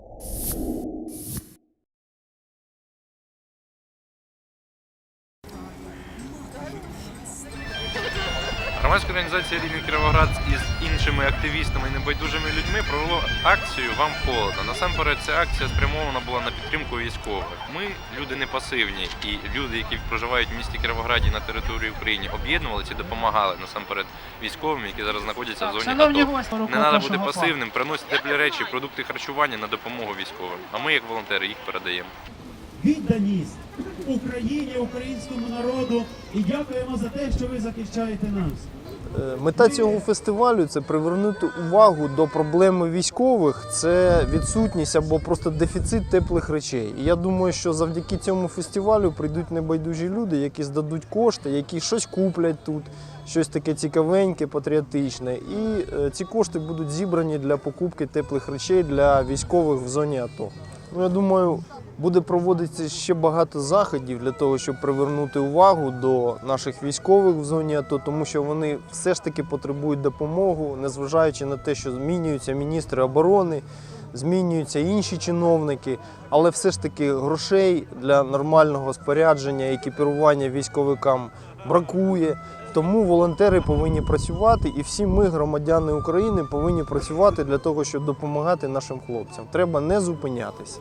you Громадська організація Рівний Кіровоград із іншими активістами і небайдужими людьми провело акцію Вам холодно. Насамперед, ця акція спрямована була на підтримку військових. Ми люди не пасивні, і люди, які проживають в місті Кіровограді на території України, об'єднувалися і допомагали насамперед військовим, які зараз знаходяться в зоні АТО. Не треба бути пасивним, приносити теплі речі, продукти харчування на допомогу військовим. А ми, як волонтери, їх передаємо. Відданість Україні, українському народу і дякуємо за те, що ви захищаєте нас. Е, Мета цього фестивалю це привернути увагу до проблеми військових, це відсутність або просто дефіцит теплих речей. І я думаю, що завдяки цьому фестивалю прийдуть небайдужі люди, які здадуть кошти, які щось куплять тут, щось таке цікавеньке, патріотичне. І е, ці кошти будуть зібрані для покупки теплих речей для військових в зоні АТО. Ну, я думаю, буде проводитися ще багато заходів для того, щоб привернути увагу до наших військових в зоні АТО, тому що вони все ж таки потребують допомоги, незважаючи на те, що змінюються міністри оборони, змінюються інші чиновники, але все ж таки грошей для нормального спорядження, екіпірування військовикам бракує. Тому волонтери повинні працювати, і всі ми, громадяни України, повинні працювати для того, щоб допомагати нашим хлопцям. Треба не зупинятися.